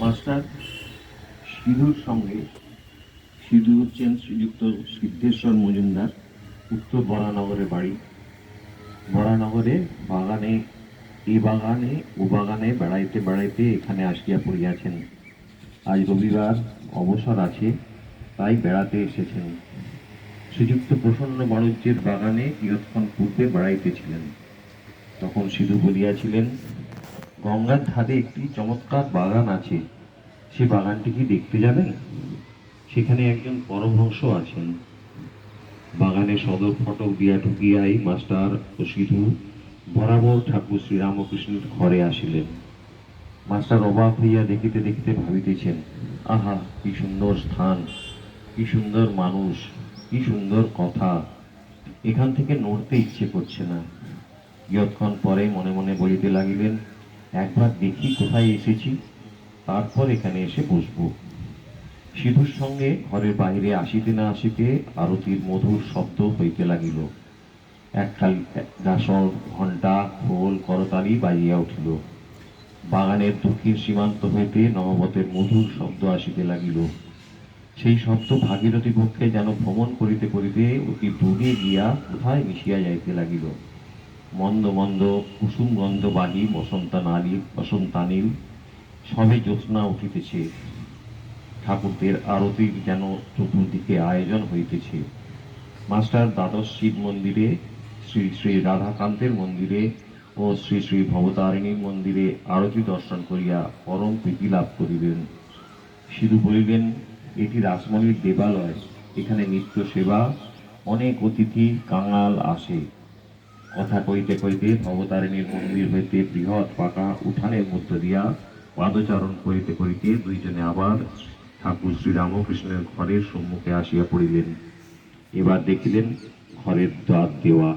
Master সিধুর সঙ্গে সিধু হচ্ছেন শ্রীযুক্ত সিদ্ধেশ্বর মজুমদার, উত্তর বরানগরে বাড়ি। বরানগরে বাগানে, এ বাগানে, ও বাগানে বেড়াইতে বেড়াইতে এখানে আসিয়া পড়িয়াছেন। আজ রবিবার অবসর আছে, তাই বেড়াতে এসেছেন। শ্রীযুক্ত প্রসন্ন বাণিজ্যের বাগানে কিয়ৎক্ষণ পূর্বে বেড়াইতেছিলেন। তখন সিধু বলিয়াছিলেন, গঙ্গার ধারে একটি চমৎকার বাগান আছে সে বাগানটি কি দেখতে যাবেন সেখানে একজন পরমহংস আছেন। বাগানে সদর ফটক দিয়া ঢুকিয়াই মাস্টার ও সিধু বরাবর ঠাকুর শ্রীরামকৃষ্ণের ঘরে আসিলেন। মাস্টার অবাক হইয়া দেখিতে দেখিতে ভাবিতেছেন, আহা, কি সুন্দর স্থান, কি সুন্দর মানুষ, কি সুন্দর কথা। এখান থেকে নড়তে ইচ্ছে করছে না। কিয়ৎক্ষণ পরে মনে মনে বলিতে লাগিলেন, একবার দেখি কোথায় এসেছি। তারপর এখানে এসে বসবো। সিধুর সঙ্গে ঘরের বাহিরে আসিতে না আসিতে আরতির মধুর শব্দ হইতে লাগিল। এককাল গাছর ঘণ্টা খোল করতালি বাজিয়া উঠিল। বাগানের দক্ষিণ সীমান্ত হইতে নহবতের মধুর শব্দ আসিতে লাগিল। সেই শব্দ ভাগীরথী পক্ষে যেন ভ্রমণ করিতে করিতে অতি দূরে গিয়া কোথায় মিশিয়া যাইতে লাগিল। মন্দ মন্দ কুসুম গন্ধবাহী বসন্তানালি বসন্তানীল সবে জ্যোৎস্না উঠিতেছে। ঠাকুরদের আরতির যেন চতুর্দিকে আয়োজন হইতেছে। মাস্টার দ্বাদশ শিব মন্দিরে, শ্রী শ্রী রাধাকান্তের মন্দিরে ও শ্রী শ্রী ভবতারিণীর মন্দিরে আরতি দর্শন করিয়া পরম প্রীতি লাভ করিবেন। সিধু বলিলেন, এটি রাসমণির দেবালয়। এখানে নিত্য সেবা, অনেক অতিথি কাঙাল আসে। কথা কইতে কইতে ভবতারিণীর মন্দির হইতে বৃহৎ পাকা উঠানের মধ্য দিয়া পাদচারণ করিতে করিতে দুইজনে আবার ঠাকুর শ্রীরামকৃষ্ণের ঘরের সম্মুখে আসিয়া পড়িলেন। এবার দেখিলেন ঘরের দ্বার দেওয়া।